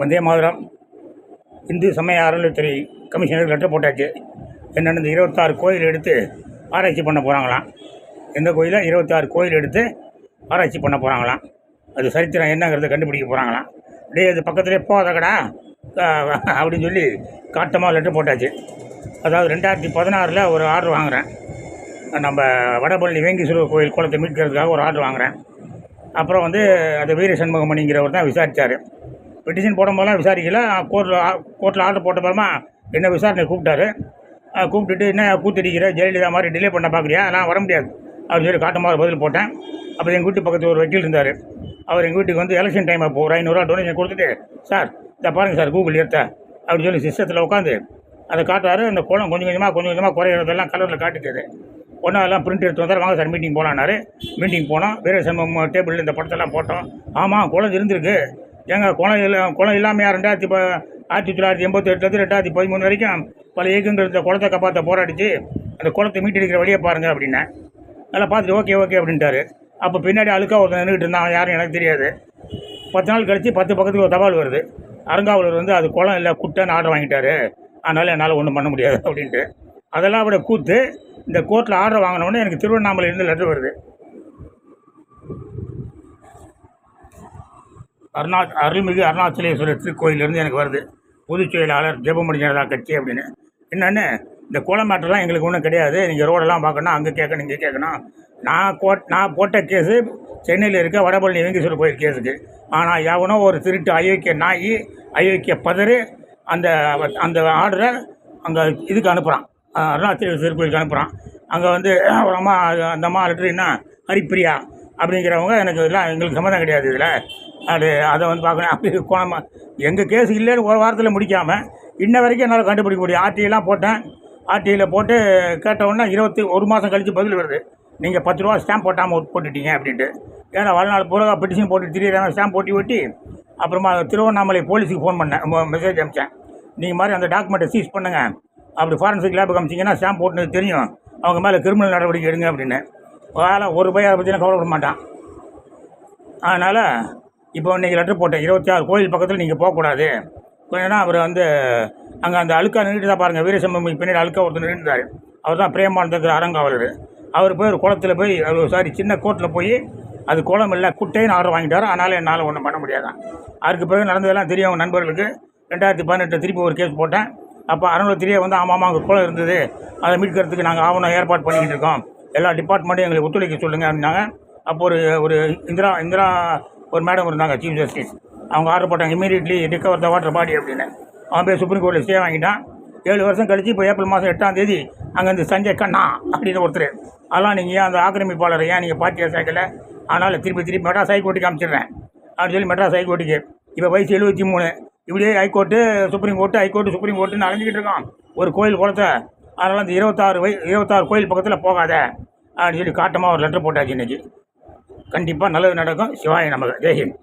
வந்தே மாதிரம். இந்து சமய அறநிலைத்துறை commissioner letter போட்டாச்சு. என்னென்ன இந்த இருபத்தாறு கோயில் எடுத்து ஆராய்ச்சி பண்ண போகிறாங்களாம் எந்த கோயிலை இருபத்தாறு கோயில் எடுத்து ஆராய்ச்சி பண்ண போகிறாங்களாம் அது சரித்திரம் என்னங்கிறத கண்டுபிடிக்க போகிறாங்களாம் டே அது பக்கத்துலேயே போகாதக்கடா அப்படின்னு சொல்லி காட்டமாக லெட்டர் போட்டாச்சு. அதாவது ரெண்டாயிரத்தி பதினாறில் ஒரு ஆர்டர் வாங்குகிறேன் நம்ம வடபழனி வேங்கீஸ்வரர் கோயில் குளத்தை மீட்கிறதுக்காக ஒரு ஆர்டர் வாங்குகிறேன் அப்புறம் வந்து அந்த வீர சண்முகமணிங்கிறவர் தான் விசாரித்தார் பெட்டிஷன் போடும் போதெல்லாம் விசாரிக்கல. கோர்ட்டில் கோர்ட்டில் ஆர்டர் போட்ட பிறமா என்ன விசாரணை கூப்பிட்டாரு. கூப்பிட்டுட்டு என்ன கூத்தடிக்கிற ஜெயலலிதா மாதிரி டிலே பண்ண பார்க்குறியா? நான் வர முடியாது. அப்படின்னு சொல்லி காட்டமாக பதில் போட்டேன். அப்போ எங்கள் வீட்டு பக்கத்தில் ஒரு வக்கீல் இருந்தார். அவர் எங்கள் வீட்டுக்கு வந்து எலெக்ஷன் டைம் அப்போ ஒரு ஐநூறுரூவா டொனேஷன் கொடுத்துட்டு சார் இதை பாருங்கள் சார் கூகுள் எடுத்த அப்படின்னு சொல்லி சிஸ்டத்தில் உட்காந்து அதை காட்டுறாரு. அந்த குளம் கொஞ்சம் கொஞ்சமாக கொஞ்சம் கொஞ்சமாக குறையிறதெல்லாம் கலரில் காட்டுக்குது ஒன்றா எல்லாம் பிரிண்ட் எடுத்து வந்தார். வாங்க சார் மீட்டிங் போகலான்னாரு மீட்டிங் போனோம். வீரசம்பம் டேபிளில் இந்த படத்தெல்லாம் போட்டோம். ஆமாம் குளம் இருந்திருக்கு. ஏங்க குளம் இல்லை குளம் இல்லாமையா? ரெண்டாயிரத்தி ப ஆயிரத்தி தொள்ளாயிரத்தி எண்பத்தெட்டுலேருந்து ரெண்டாயிரத்தி பதிமூணு வரைக்கும் பல இயக்கங்கள் இந்த குளத்தை காப்பாற்ற போராடிச்சு. அந்த குளத்தை மீட்டெடுக்கிற வழியை பாருங்கள் அப்படின்னேன். அதெல்லாம் பார்த்துட்டு ஓகே ஓகே அப்படின்ட்டாரு. அப்போ பின்னாடி அழுக்காக ஒருத்தன் நின்றுட்டு இருந்தான். யாரும் எனக்கு தெரியாது. பத்து நாள் கழித்து பத்து பக்கத்துக்கு ஒரு தபால் வருது. அறங்காவலர் வந்து அது குளம் இல்லை குட்டைன்னு ஆர்டர் வாங்கிட்டாரு. அதனால் என்னால் ஒன்றும் பண்ண முடியாது அப்படின்ட்டு. அதெல்லாம் விட கூத்து. இந்த கோர்ட்டில் ஆர்டர் வாங்கினோடனே எனக்கு திருவண்ணாமலையிலேருந்து லெட்டர் வருது. அருணா அருள்மிகு அருணாச்சலேஸ்வரர் திருக்கோயிலேருந்து எனக்கு வருது. பொதுச் செயலாளர் ஜெபமணி ஜனதா கட்சி அப்படின்னு. என்னென்னு இந்த கோலம் எங்களுக்கு ஒன்றும் கிடையாது. நீங்கள் ரோடெல்லாம் பார்க்கணும் அங்கே கேட்கணும் இங்கே கேட்கணும். நான் கோட் நான் போட்ட கேஸு சென்னையில் இருக்க வடபழனி வெங்கீஸ்வரர் கோயில் கேஸுக்கு. ஆனால் எவனோ ஒரு திருட்டு அயோக்கிய நாய் அயோக்கிய பதறு அந்த அந்த ஆர்டரை அங்கே இதுக்கு அனுப்புகிறான் அருணாச்சலேஸ்வரர் கோயிலுக்கு அனுப்புகிறான் அங்கே வந்து ஒரு அம்மா அந்த அம்மா லெட்டர் என்ன? ஹரிப்பிரியா. அப்படிங்கிறவங்க எனக்கு இதெல்லாம் எங்களுக்கு சம்மதம் கிடையாது இதில். அது அதை வந்து பார்க்கணும். அப்படி கோணமாக எங்கள் கேஸ் இல்லைன்னு ஒரு வாரத்தில் முடிக்காமல் இன்ன வரைக்கும் என்னால் கண்டுபிடிக்க முடியும். ஆர்டிஐலாம் போட்டேன். ஆர்டிஐயில் போட்டு கேட்டவுடனே இருபத்தி ஒரு மாதம் கழித்து பதில் வருது. நீங்கள் பத்து ரூபா ஸ்டாம்ப் போட்டாமல் போட்டுட்டீங்க அப்படின்ட்டு. ஏன்னா வாழ்நாள் பூரா பெட்டிஷன் போட்டு திடீர்னு ஸ்டாம்ப் போட்டி ஒட்டி அப்புறமா திருவண்ணாமலை போலீஸுக்கு ஃபோன் பண்ணேன். மெசேஜ் அனுப்பிச்சேன். நீங்கள் மாதிரி அந்த டாக்குமெண்ட்டை சீஸ் பண்ணுங்கள் அப்படி ஃபாரன்சிக் லேபுக்கு அமிச்சிங்கன்னா ஸ்டாம்ப் போட்டுனது தெரியும். அவங்க மேலே கிரிமினல் நடவடிக்கை எடுங்க அப்படின்னு. வேலை ஒரு ரூபாய் அதை பற்றிலாம் கவலைப்பட மாட்டான். அதனால் இப்போ இன்றைக்கி லெட்டர் போட்டேன். இருபத்தி ஆறு கோயில் பக்கத்தில் நீங்கள் போகக்கூடாது. கொஞ்சம் அவர் வந்து அங்கே அந்த அழுக்கா நின்றுட்டு தான் பாருங்கள் வீரசம்பம் பின்னாடி அழுக்கா ஒருத்தர் நின்றுட்டார் அவர் தான் பிரேமானந்தர் அரங்காவலர் அவர் போய் ஒரு குளத்தில் போய் அவர் சாரி சின்ன கோட்டில் போய் அது குளம் இல்லை குட்டைன்னு ஆர்டர் வாங்கிட்டார். அதனால் என்னால் ஒன்றும் பண்ண முடியாதான். அதுக்கு பிறகு நடந்ததெல்லாம் தெரியும் அவங்க நண்பர்களுக்கு. ரெண்டாயிரத்தி பதினெட்டு திருப்பி ஒரு கேஸ் போட்டேன். அப்போ அறநிலையத்திலேயே வந்து ஆமாம் அங்கே குளம் இருந்தது. அதை மீட்கிறதுக்கு நாங்கள் ஆவணம் ஏற்பாடு பண்ணிக்கிட்டு இருக்கோம். எல்லா டிபார்ட்மெண்ட்டும் எங்களுக்கு ஒத்துழைக்க சொல்லுங்கள் அப்படின்னாங்க. அப்போ ஒரு ஒரு இந்திரா இந்திரா ஒரு மேடம் இருந்தாங்க சீஃப் ஜஸ்டிஸ் அவங்க ஆர்டர் போட்டாங்க immediately recover the water body அப்படின்னு. அவன் போய் சுப்ரீம் கோர்ட்டில் ஸ்டே வாங்கிட்டான். ஏழு வருஷம் கழிச்சு இப்போ ஏப்ரல் மாதம் எட்டாம் தேதி அங்கே இந்த சஞ்சய் கண்ணா அப்படின்னு ஒருத்தர். அதெல்லாம் நீங்கள் ஏன் அந்த ஆக்கிரமிப்பாளர் ஏன் நீங்கள் பார்ட்டியாக சேர்க்கல அதனால் திருப்பி திருப்பி மெட்ராஸ் ஹைகோர்ட்டுக்கு அனுப்பிச்சிடுறேன். அப்படின்னு சொல்லி மெட்ராஸ் ஹைகோர்ட்டுக்கு. இப்போ வயசு எழுபத்தி மூணு. இப்படியே high court supreme court high court supreme கோர்ட்டுன்னு அலைஞ்சிக்கிட்டு இருக்கான் ஒரு கோயில் குளத்தை அதனால் அந்த இருபத்தாறு வய இருபத்தாறு கோயில் பக்கத்தில் போகாத அப்படின்னு சொல்லி காட்டமாக ஒரு லெட்டர் போட்டாச்சு இன்னைக்கு. கண்டிப்பாக நல்லது நடக்கும். சிவாய நமக்கு ஜெய்ஹிந்த்